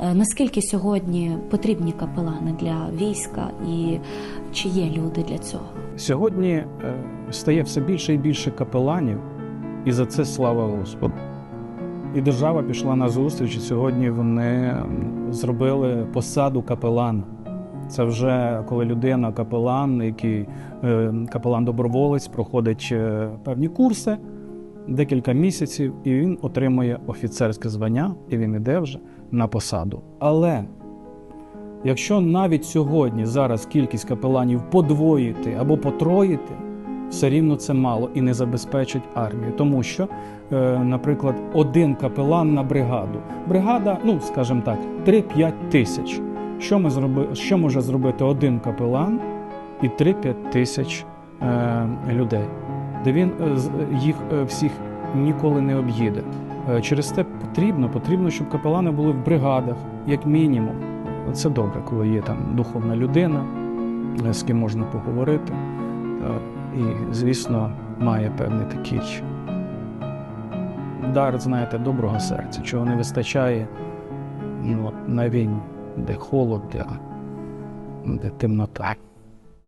Е, Наскільки сьогодні потрібні капелани для війська і чи є люди для цього? Сьогодні е, стає все більше і більше капеланів, і за це слава Господу. І держава пішла на зустріч, і сьогодні вони зробили посаду капелана. Це вже коли людина, капелан, який е, капелан-доброволець, проходить е, певні курси декілька місяців, і він отримує офіцерське звання, і він іде вже на посаду. Але Якщо навіть сьогодні зараз кількість капеланів подвоїти або потроїти, все рівно це мало і не забезпечить армію, тому що, е, наприклад, один капелан на бригаду. Бригада, ну скажімо так, 3-5 тисяч. Що, ми зроби, що може зробити один капелан і 3-5 тисяч е, людей, де він е, їх е, всіх ніколи не об'їде. Е, Через те потрібно, потрібно, щоб капелани були в бригадах, як мінімум. Це добре, коли є там духовна людина, е, з ким можна поговорити. Е, І, звісно, має певний такий дар, знаєте, доброго серця, чого не вистачає ну, на війні, де холод, де темнота.